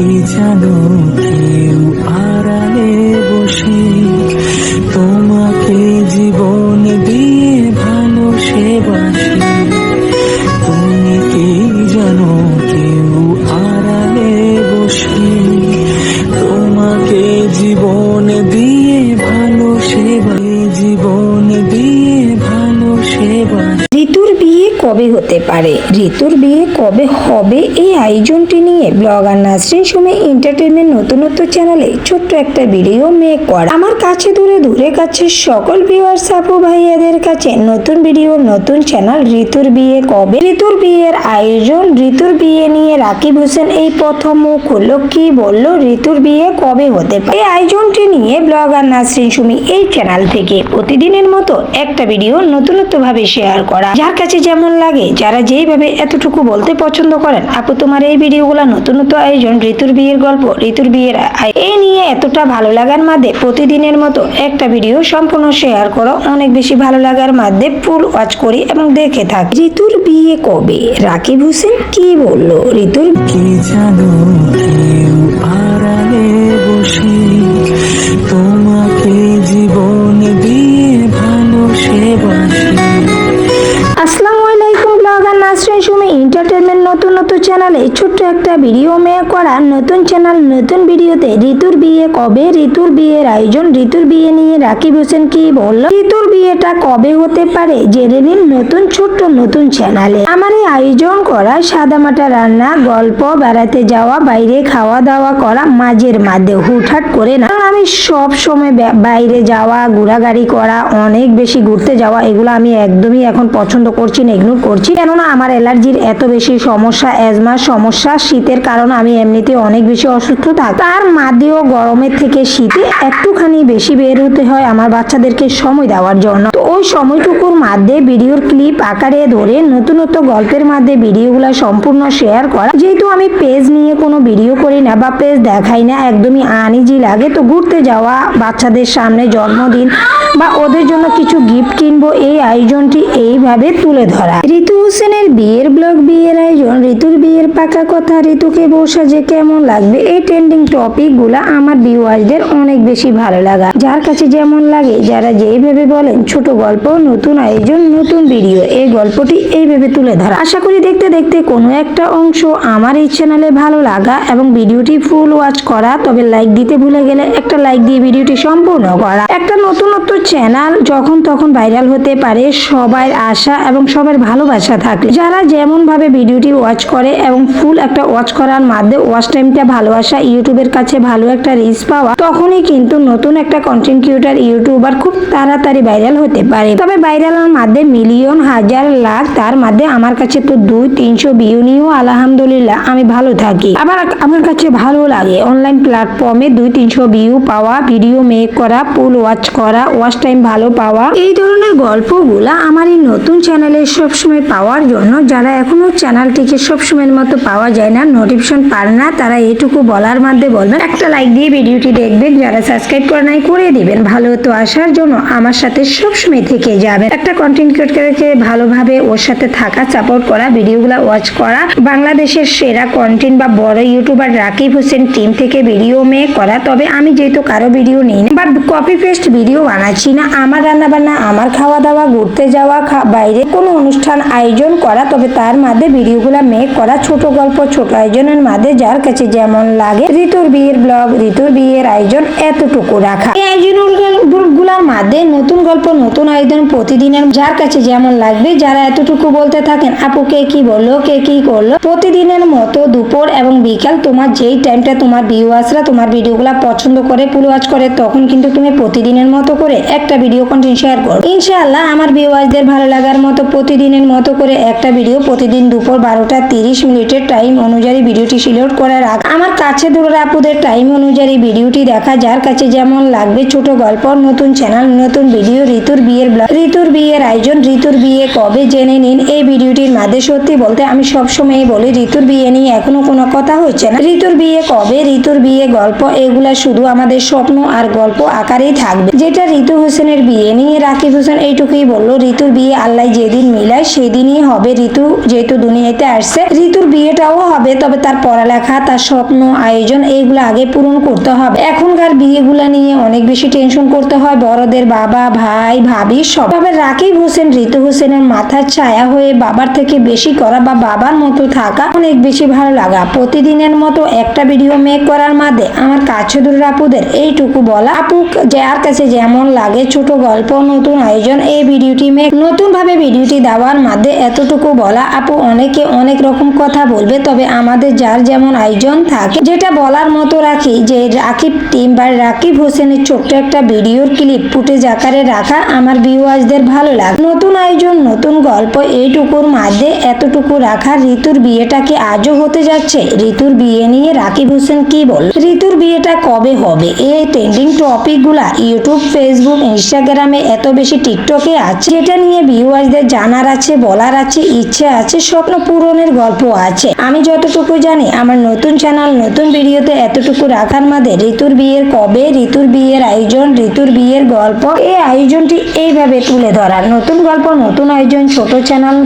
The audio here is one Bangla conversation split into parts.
কি জানো কেউ কবে হতে পারে? ঋতুর বিয়ে কবে হবে? এই আয়োজনটি নিয়ে ব্লগার নাসরিন সুমি এন্টারটেনমেন্ট নতুনত্ব চ্যানেলে ছোট্ট একটা ভিডিও মেক করা। আমার কাছে দূরে দূরে কাছে সকল ভিউয়ার্স আপু ভাইয়াদের কাছে নতুন ভিডিও, নতুন চ্যানেল, ঋতুর বিয়ে কবে? ঋতুর বিয়ের আয়োজন, ঋতুর বিয়ে নিয়ে রাকিব হোসেন এই প্রথম মুখ হলো কি বলল? ঋতুর বিয়ে কবে হতে পারে? এই আয়োজনটি নিয়ে ব্লগার নাসরিন সুমি এই চ্যানেল থেকে প্রতিদিনের মতো একটা ভিডিও নতুনত্ব ভাবে শেয়ার করা। যার কাছে যেমন লাগে? যারা যেইভাবে এতটুকু বলতে পছন্দ করেন, আপু তোমার এই ভিডিওগুলো নতুনত্ব আয়োজন ঋতুর বিয়ের গল্প, ঋতুর বিয়ের এই নিয়ে এতটা ভালো লাগার মধ্যে প্রতিদিনের মতো একটা ভিডিও সম্পূর্ণ শেয়ার করো। অনেক বেশি ভালো লাগার মধ্যে ফুল ওয়াচ করি এবং দেখে থাকি। ঋতুর বিয়ে কবে? রাকিব হোসেন কি বলল? ঋতুর কি জানো বসে একটা ভিডিও মেয়ে করা নতুন চ্যানেল, নতুন ভিডিওতে ঋতুর বিয়ে, কবে ঋতুর বিয়ের আয়োজন, ঋতুর বিয়ে নিয়ে রাকিব হোসেন কি বলল? ঋতুর বিয়েটা কবে হতে পারে? জেনে নিন নতুন ছোট্ট নতুন চ্যানেলে। আমার এই আয়োজন করা সাদামাটা রান্না, গল্প, বেড়াতে যাওয়া, বাইরে খাওয়া দাওয়া করা, মাঝের মধ্যে হুটহাট করে না। আমি সব সময় বাইরে যাওয়া, ঘোরাঘুরি করা, অনেক বেশি ঘুরতে যাওয়া, এগুলো আমি একদমই এখন পছন্দ করছি না ইগনোর করছি। কেননা আমার অ্যালার্জির এত বেশি সমস্যা, অ্যাজমার সমস্যা শীতের কারণে আমি এমনিতে অনেক বেশি অসুস্থ থাকি তার মাঝেও গরমের থেকে শীতে একটুখানি বেশি বের হতে হয় আমার বাচ্চাদেরকে সময় দেওয়ার জন্য। তো ওই সময়টুকুর মধ্যে ভিডিওর ক্লিপ আকারে ধরে নতুন নতুন গল্পের মাধ্যমে ভিডিওগুলো সম্পূর্ণ শেয়ার করা। যেহেতু আমি পেজ নিয়ে কোনো ভিডিও করি না বা পেজ দেখাই না, একদমই আনিজি লাগে, তো ঘুরতে যাওয়া, বাচ্চাদের সামনে জন্মদিন বা ওদের জন্য কিছু গিফট কিনবো, এই আয়োজনটি এইভাবে তুলে ধরা। ঋতু হোসেনের বিয়ের ব্লগ, বিয়ের আয়োজন, ঋতুর বিয়ের পাকা কথা ঋতুকে বসা যে কেমন লাগবে? এই ট্রেন্ডিং টপিকগুলা আমার ভিউয়ার্সদের অনেক বেশি ভালো লাগা। যার কাছে যেমন লাগে, যারা যেইভাবে বলেন, ছোট গল্প, নতুন আয়োজন, নতুন ভিডিও এই গল্পটি এইভাবে তুলে ধরা। আশা করি দেখতে দেখতে কোনো একটা অংশ আমার এই চ্যানেলে ভালো লাগা এবং ভিডিওটি ফুল ওয়াচ করা। তবে লাইক দিতে ভুলে গেলে একটা লাইক দিয়ে ভিডিওটি সম্পূর্ণ করা। একটা নতুনত্ব চ্যানেল যখন তখন ভাইরাল হতে পারে সবার আশা এবং সবার ভালোবাসা থাকলে। যারা যেমন ভাবে ভিডিওটি ওয়াচ করে এবং ফুল একটা ওয়াচ করার মাধ্যমে ওয়াচ টাইমটা ভালোবাসা, ইউটিউবের কাছে ভালো একটা রিচ পাওয়া, তখনই কিন্তু নতুন একটা কন্টেন্ট ক্রিয়েটার ইউটিউবার খুব তাড়াতাড়ি ভাইরাল হতে পারে। তবে ভাইরালের মাধ্যমে মিলিয়ন হাজার, লাখ, তার মধ্যে আমার কাছে তো দুই, তিনশো ভিউ নিয়েও আলহামদুলিল্লাহ আমি ভালো থাকি। আবার আমার কাছে ভালো লাগে। অনলাইন প্ল্যাটফর্মে দুই, তিনশো ভিউ পাওয়া ভিডিও মেক করা পুল ওয়াচ করা ওয়াচ টাইম ভালো পাওয়া, এই ধরনের গল্পগুলা আমার এই নতুন চ্যানেলে সবসময় পাওয়ার জন্য, যারা এখনও চ্যানেলটিকে সবসময়ের মতো পাওয়া যায় না নোটিফিকেশন পান না, তারা এটুকু বলার মধ্যে বলবেন একটা লাইক দিয়ে ভিডিওটি দেখবেন, যারা সাবস্ক্রাইব করে নাই, করে দিবেন। ভালো তো আসার জন্য আমার সাথে সবসময় থেকে যাবেন। একটা কন্টেন্ট ক্রিয়েটরকে ভালোভাবে ওর সাথে থাকা সাপোর্ট করা ভিডিওগুলো ওয়াচ করা, বাংলাদেশের সেরা কন্টেন্ট বা বড় ইউটিউবার রাকিব হোসেন টিম থেকে ভিডিও মেক করা। তবে আমি যেহেতু কারও ভিডিও নিই না বাট কপি পেস্ট ভিডিও বানাচ্ছি না। আমার রান্না বান্না আমার খাওয়া দাওয়া ঘুরতে যাওয়া বাইরে কোনো অনুষ্ঠান আয়োজন করা, তবে তার মধ্যে ভিডিওগুলো মেক করা, ছোট গল্প, ছোট আয়োজনের মধ্যে যার কাছে যেমন লাগে, ঋতুর বিয়ের ব্লগ ঋতুর বিয়ের আয়োজন এতটুকু রাখা। এই আয়োজনগুলোর মধ্যে নতুন গল্প, নতুন আয়োজন প্রতিদিনের যার কাছে যেমন লাগবে, যারা এতটুকু বলতে থাকেন, আপু, কে কি বলল? কে কি করল? প্রতিদিনের মতো দুপুর এবং বিকাল তোমার যেই টাইমটা তোমার ভিউয়ার্সরা তোমার ভিডিওগুলো পছন্দ করে ওয়াচ করে, তখন কিন্তু তুমি প্রতিদিনের মতো করে একটা ভিডিও কন্টেন্ট শেয়ার করো। ইনশাআল্লাহ আমার ভিউয়ার্সদের ভালো লাগার মতো প্রতিদিনের মতো করে একটা ভিডিও প্রতিদিন দুপুর বারোটা তিরিশ মিনিটের টাইম অনুযায়ী ভিডিওটি সিলেক্ট করে রাখ আমার কাছে দূরের আপুদের টাইম অনুযায়ী ভিডিওটি দেখা, যার কাছে যেমন লাগবে ছোট গল্প, নতুন চ্যানেল নতুন ভিডিও ঋতুর বিয়ের ব্লগ ঋতুর বিয়ের আয়োজন, ঋতুর বিয়ে কবে জেনে নিন, এই ভিডিওটির মাঝে সত্যি বলতে আমি সবসময় বলি, ঋতুর বিয়ে নিয়ে এখনও কোনো কথা হচ্ছে না। ঋতুর বিয়ে কবে, ঋতুর বিয়ে গল্প, এগুলা শুধু আমাদের স্বপ্ন আর গল্প আকারেই থাকবে। যেটা ঋতু হোসেনের বিয়ে নিয়ে, রাকিব হোসেন এইটুকুই বলল, ঋতুর বিয়ে আল্লাহ যেদিন মিলায় সেদিনই হবে ঋতু। যেহেতু দুনিয়াতে আসছে, ঋতুর বিয়েটাও হবে, তবে তার পড়ালেখা, তার স্বপ্ন, আয়োজন, এইগুলো আগে পূরণ করতে হবে। এখনকার বিয়েগুলা নিয়ে অনেক বেশি টেনশন করতে হয়। বড়দের বাবা, ভাই, ভাবি সব। তবে রাকিব হোসেন, ঋতু হোসেনের মাথার ছায়া হয়ে বাবার থেকে বেশি করা বা বাবার মতো থাকা অনেক বেশি ভালো লাগা। প্রতিদিনের মতো একটা ভিডিও মেক করার মাঝে আমার কাছে আপুদের এইটুকু বলা, আপু, যার কাছে যেমন লাগে, ছোট গল্প, নতুন আয়োজন, এই ভিডিওটি মেক নতুন ভাবে ভিডিওটি দেওয়ার মাঝে এতটুকু বলা, আপু অনেকে অনেক রকম কথা বলবে, তবে আমাদের যার যেমন আয়োজন থাকে, যেটা বলার মতো রাখি যে রাকিব টিম বা রাকিব হোসেনের ছোট্ট একটা ভিডিওর ক্লিপ ফুটেজ আকারে রাখা আমার ভিউয়ার্সদের ভালো লাগে। নতুন আয়োজন, নতুন গল্প এইটুকুর মাঝে এতটুকু রাখা, ঋতুর বিয়েটা কি আজও হতে যাচ্ছে? ঋতুর বিয়ে নিয়ে রাকিব হোসেন কি বল ঋতুর বিয়েটা কবে হবে? এই ট্রেন্ডিং টপিকগুলা ইউটিউব ফেসবুক ইনস্টাগ্রামে এত বেশি টিকটকে আছে, যেটা নিয়ে ভিউয়ার্সদের জানার আছে, বলার আছে, ইচ্ছে আছে, স্বপ্ন পূরণের গল্প আছে। আমি যতটুকু জানি, আমার নতুন চ্যানেল নতুন ভিডিওতে এতটুকু রাখার মাঝে ঋতুর বিয়ের কবে, ঋতুর বিয়ের আয়োজন, ঋতুর বিয়ের গল্প, এই আয়োজনটি এইভাবে তুলে ধরা নতুন গল্প, নতুন আয়োজন, ছোট চ্যানেল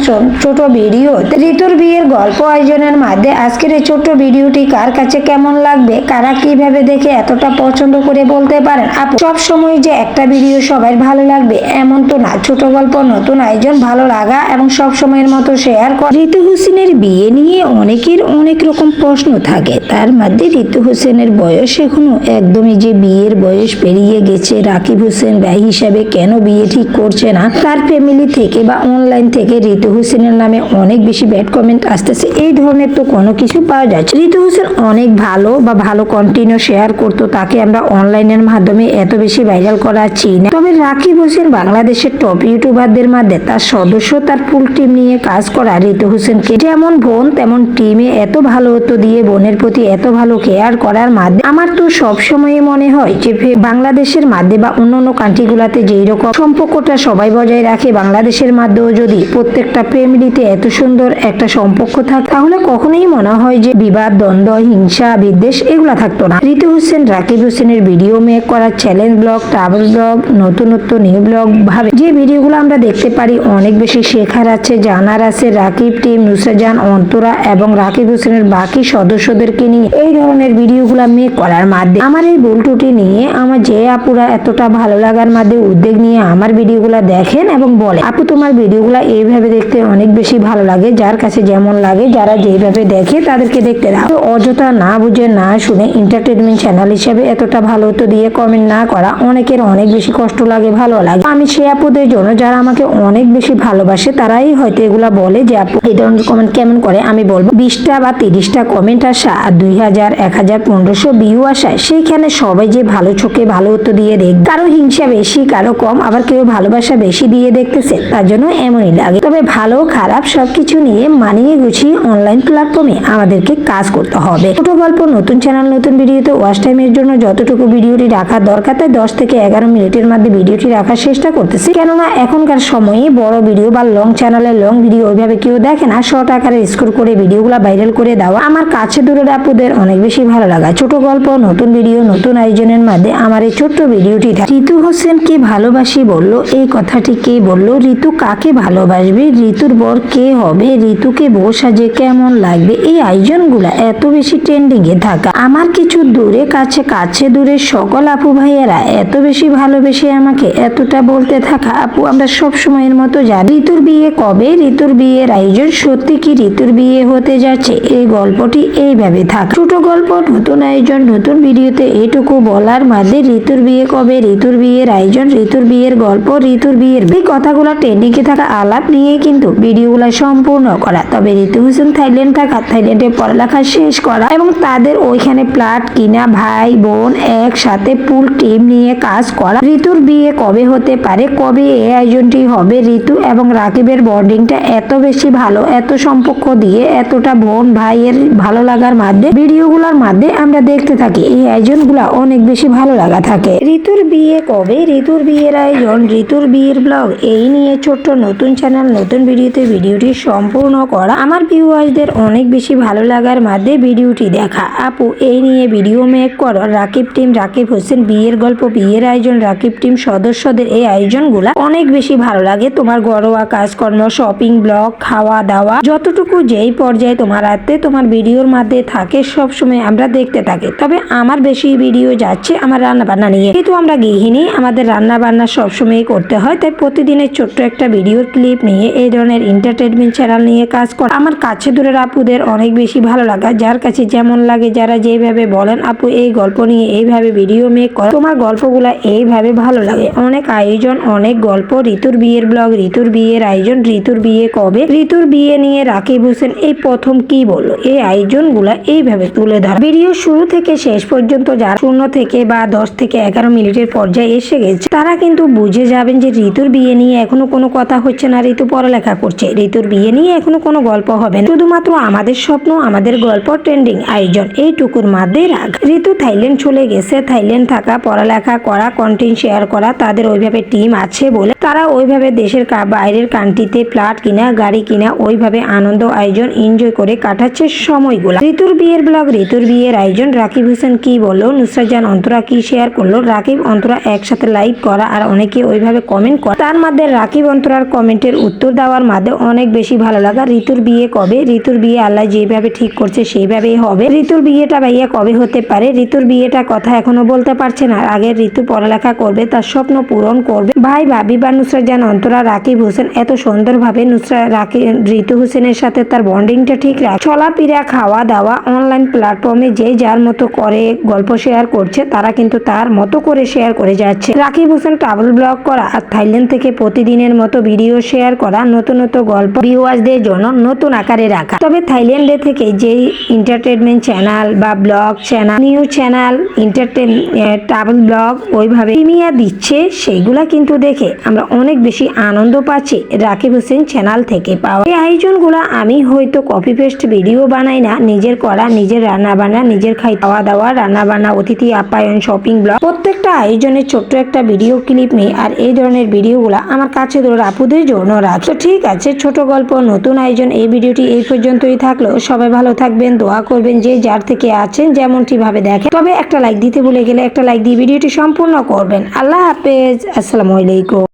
ছোট ভিডিও। ঋতুর বিয়ের গল্প আয়োজনের মাঝে আজকের এই ছোট্ট ভিডিওটি কার কাছে কেমন লাগবে, কারা কীভাবে দেখে এতটা পছন্দ করে বলতে পারেন? সব সময় যে একটা ভিডিও সবার ভালো লাগবে, এমন তো না। ছোট গল্প, নতুন আয়োজন, ভালো লাগা এবং সব সময়ের মতো শেয়ার কর। ঋতু হোসেনের বিয়ে নিয়ে অনেকের অনেক রকম প্রশ্ন থাকে। তার মধ্যে ঋতু হোসেনের বয়স এখনও একদমই যে বিয়ের বয়স পেরিয়ে গেছে, রাকিব হোসেন ভাই হিসাবে কেন বিয়ে ঠিক করছে না? তার ফ্যামিলি থেকে বা অনলাইন থেকে ঋতু হোসেনের নামে অনেক বেশি ব্যাড কমেন্ট আসতেছে। এই ধরনের তো কোনো কিছু পাওয়া যাচ্ছে ঋতু হোসেন অনেক ভালো বা ভালো কন্টিনিউ শেয়ার করতো, তাকে আমরা অনলাইনের মাধ্যমে এত বেশি ভাইরাল করাচ্ছি না। তবে রাকিব হোসেন বাংলাদেশের টপ ইউটিউবারদের মধ্যে তার সদস্য, তার ফুল টিম নিয়ে কাজ করা ঋতু হোসেনকে যেমন বোন, তেমন টিমে এত ভালো তো দিয়ে বোনের প্রতি এত ভালো কেয়ার করার মাধ্যমে আমার তো সবসময় মনে হয় যে বাংলাদেশের মাধ্যমে বা অন্য অন্য কান্ট্রিগুলোতে যেই রকম সম্পর্কটা সবাই বজায় রাখে, বাংলাদেশের মাধ্যমেও যদি প্রত্যেকটা ফ্যামিলিতে এত সুন্দর একটা সম্পর্ক থাকে, তাহলে কখনোই মনে হয় যে বিবাদ, দ্বন্দ্ব, হিংসা, বিদ্বেষ এগুলা থাকতো না। ঋতু হোসেন, রাকিব হোসেনের ভিডিও মেক করা চ্যালেঞ্জ ব্লগ ট্রাভেল ব্লগ নতুনত্ব নিউ ব্লগ ভাবে যে ভিডিওগুলো আমরা দেখতে পারি, অনেক বেশি শেখার আছে, জানার আছে। রাকিব টিম নুসরাজান, অন্তরা এবং রাকিব হোসেনের বাকি সদস্যদেরকে নিয়ে এই ধরনের ভিডিওগুলো মেক করার মাধ্যমে আমার এই ত্রুটি নিয়ে আমার যে আপুরা এতটা ভালো লাগার মাধ্যমে উদ্যোগ নিয়ে আমার ভিডিওগুলো দেখেন এবং বলে আপু, তোমার ভিডিওগুলো এইভাবে দেখতে অনেক বেশি ভালো লাগে, যার কাছে যেমন লাগে, যারা যেভাবে দেখে তাদেরকে দেখতে দাও। অযথা না বুঝে, না শুনে এন্টারটেনমেন্ট চ্যানেল হিসেবে এতটা ভালো তো দিয়ে কমেন্ট না করা অনেকের অনেক বেশি কষ্ট লাগে, ভালো লাগে। আমি সে আপুদের জন্য যারা আমাকে অনেক বেশি ভালোবাসে, তারাই হয়তো এগুলা বলে যে, আপু, এই ধরনের কমেন্ট কেমন করে? আমি বলব, বিশটা বা তিরিশটা কমেন্ট আসা আর দুই হাজার, এক হাজার পনেরোশো ভিউ আসায় সেইখানে সবাই যে ভালো চোখে ভালো উত্তর দিয়ে দেখ, কারও হিংসা বেশি, কারও কম, আবার কেউ ভালোবাসা বেশি দিয়ে দেখতেছে, তার জন্য এমনই লাগে। তবে ভালো, খারাপ সবকিছু নিয়ে মানিয়ে গুছিয়ে অনলাইন প্ল্যাটফর্মে আমাদেরকে কাজ করতে হবে। ছোট গল্প, নতুন চ্যানেল নতুন ভিডিওতে ওয়াচ টাইমের জন্য যতটুকু ভিডিওটি রাখার দরকার, তাই দশ থেকে এগারো মিনিটের মধ্যে ভিডিওটি রাখার চেষ্টা করতেছি। কেননা এখনকার সময়ে বড় ভিডিও বা লং চ্যানেলে লং ভিডিও ওইভাবে কেউ দেখে না। শর্ট আকারে স্কোর করে ভিডিওগুলো ভাইরাল করে দেওয়া। আমার কাছে দূরের আপুদের অনেক বেশি ভালো লাগা। ছোট গল্প, নতুন ভিডিও নতুন আয়োজনের মধ্যে আমার এই ছোট্ট ভিডিওটি ঋতু হোসেনকে ভালোবাসি বলল, এই কথাটি কে বলল? ঋতু কাকে ভালোবাসবে? ঋতুর বর কে হবে? ঋতুকে বউ সাজে কেমন লাগবে? এই আয়োজনগুলা এত বেশি ট্রেন্ডিং এ থাকা। আমার কিছু দূরে, কাছে কাছে দূরে সকল আপু ভাইয়েরা এত বেশি ভালোবেসে আমাকে এতটা বলতে থাকা আমরা সব সময়ের মতো জানি। ঋতুর বিয়ে কবে? ঋতুর বিয়ের আয়োজন সত্যি কি ঋতুর বিয়ে হতে যাচ্ছে? এই গল্পটি এইভাবে থাক। ছোট গল্প, নতুন আয়োজন, নতুন ভিডিওতে এটুকু বলার মাঝে ঋতুর বিয়ে কবে? ঋতুর বিয়ের আয়োজন, ঋতুর বিয়ের গল্প, ঋতুর বিয়ের এই কথাগুলো ট্রেন্ডিংয়ে থাকা আলাপ নিয়ে কিন্তু ভিডিওগুলো সম্পূর্ণ করা। তবে ঋতু হোসেন থাইল্যান্ড থাকা, থাইল্যান্ডে পড়ালেখা শেষ করা এবং তাদের ওইখানে প্লাট কিনা, ভাই, বোন একসাথে পুল, টিম নিয়ে কাজ করা। ঋতুর বিয়ে কবে হতে পারে? কবে এই আয়োজনটি হবে ঋতু এবং রাকিবের বন্ডিংটা এত বেশি ভালো, এত সম্পর্ক দিয়ে এতটা বোন ভাইয়ের ভালো লাগার মাধ্যমে ভিডিওগুলোর মাধ্যমে আমরা দেখতে থাকি। এই আয়োজনগুলো অনেক বেশি ভালো লাগা থাকে। ঋতুর বিয়ে কবে? ঋতুর বিয়ের আয়োজন, ঋতুর বিয়ের ব্লগ, এই নিয়ে ছোট্ট নতুন চ্যানেল, নতুন ভিডিওতে ভিডিওটি সম্পূর্ণ করা। আমার ভিউয়ার্সদের অনেক বেশি ভালো লাগার মাধ্যমে ভিডিওটি দেখা। আপু, এই নিয়ে ভিডিও মেক করো। রাকিব টিম রাকিব হোসেন, বিয়ের গল্প, বিয়ের আয়োজন, রাকিব টিম সদস্যদের এই আয়োজনগুলো অনেক বেশি ভালো লাগে তোমার ঘরোয়া কাজকর্ম শপিং ব্লগ খাওয়া দাওয়া, যতটুকু যেই পর্যায়ে তোমার হাতে তোমার ভিডিওর মধ্যে থাকে সব সময় আমরা দেখতে থাকি। তবে আমার বেশি ভিডিও যাচ্ছে আমার রান্না বান্না নিয়ে। কিন্তু আমরা গৃহিণী, আমাদের রান্না বান্না সবসময় করতে হয়, তাই প্রতিদিনের ছোট্ট একটা ভিডিওর ক্লিপ নিয়ে, এই ধরনের এন্টারটেনমেন্ট চ্যানেল নিয়ে কাজ করা আমার কাছে দূরের আপুদের অনেক বেশি ভালো লাগা। যার কাছে যেমন লাগে, যারা যেভাবে বলেন, আপু, এই গল্প নিয়ে এইভাবে ভিডিও মেক করো, তোমার গল্পগুলা এইভাবে ভালো লাগে। অনেক আয়োজন, অনেক গল্প ঋতুর বিয়ের ব্লগ, ঋতুর বিয়ের আয়োজন, ঋতুর বিয়ে কবে, ঋতুর বিয়ে নিয়ে রাকিব হোসেন এই প্রথম কি বলল? এই আয়োজন আয়োজনগুলা এইভাবে তুলে ধরা। ভিডিও শুরু থেকে শেষ পর্যন্ত যারা শূন্য থেকে বা দশ থেকে এগারো মিনিটের পর্যায়ে এসে গেছে, তারা কিন্তু বুঝে যাবেন যে ঋতুর বিয়ে নিয়ে এখনও কোনো কথা হচ্ছে না, ঋতু পড়ালেখা করছে। ঋতুর বিয়ে নিয়ে এখনও কোনো গল্প হবে না। শুধুমাত্র আমাদের স্বপ্ন, আমাদের গল্প, ট্রেন্ডিং আয়োজন, এইটুকুর মধ্যে রাখ ঋতু থাইল্যান্ড চলে গেছে, থাইল্যান্ড থাকা, পড়ালেখা করা কন্টেন্ট শেয়ার করা, তাদের ওইভাবে টিম আছে বলে তারা ওইভাবে দেশের বাইরের কান্ট্রিতে ফ্ল্যাট কিনা, গাড়ি কিনা, ওইভাবে আনন্দ, আয়োজন, এনজয় করে কাটাচ্ছে সময়গুলো। ঋতুর বিয়ের ব্লগ, ঋতুর বিয়ের আয়োজন, রাকিব হোসেন কি বলল নুসরাত জান অন্তরা কি শেয়ার করল, রাকিব অন্তরা একসাথে লাইভ করা আর অনেকে ওইভাবে কমেন্ট করা। তার মধ্যে রাকিব অন্তরার কমেন্টের উত্তর দেওয়ার মাধ্যমে অনেক বেশি ভালো লাগা। ঋতুর বিয়ে কবে? ঋতুর বিয়ে আল্লাহ যেভাবে ঠিক করছে, সেইভাবেই হবে। ঋতুর বিয়েটা ভাইয়া কবে হতে পারে? ঋতুর বিয়েটা কথা এখনও বলতে পারছে না। আগে ঋতু পড়ালেখা করবে, তার স্বপ্ন পূরণ করবে। ভাই ভাবি বা নুসরাত জান অন্তরা রাকিব হোসেন এত সুন্দরভাবে নুসরা রাকি ঋতু হোসেনের সাথে তার বন্ডিংটা ঠিক রাখ চলাফেরা খাওয়া দাওয়া অনলাইন প্ল্যাটফর্মে যে যার মতো করে গল্প শেয়ার করছে, তারা কিন্তু তার মতো করে শেয়ার করে যাচ্ছে। রাকিব হোসেন ট্রাভেল ব্লগ করা আর থাইল্যান্ড থেকে প্রতিদিনের মতো ভিডিও শেয়ার করা নতুন নতুন গল্প ভিউয়ার্সদের জন্য নতুন আকারে রাখা। তবে থাইল্যান্ডে থেকে যেই এন্টারটেনমেন্ট চ্যানেল বা blog channel news channel entertain travel blog ওইভাবে প্রিমিয়ার দিচ্ছে, সেইগুলা কিন্তু দেখে আমরা অনেক বেশি আনন্দ পাচ্ছি রাকিব হোসেন চ্যানেল থেকে পাওয়া এই আয়োজনগুলো আমি হয়তো কপি পেস্ট ভিডিও বানাই না, নিজের করা, নিজের রান্না বান্না, নিজের খাই খাওয়া দাওয়া, রান্না বান্না, অতিথি আপ্যায়ন শপিং ব্লগ প্রত্যেকটা আয়োজনের ছোট্ট একটা ভিডিও ক্লিপ নিই আর এই ধরনের ভিডিওগুলো আমার কাছে ধরে আপুদের জন্য রাখ। তো ঠিক আছে, ছোট গল্প, নতুন আয়োজন, এই ভিডিওটি এই পর্যন্তই থাকল। সবাই ভালো থাকবেন, দোয়া করবেন যে যার থেকে আছেন যেমনটি ভাবে দেখেন। তবে একটা লাইক দিতে ভুলে গেলে একটা লাইক দিয়ে ভিডিওটি সম্পূর্ণ করবেন। আল্লাহ হাফেজ, আসসালামু আলাইকুম।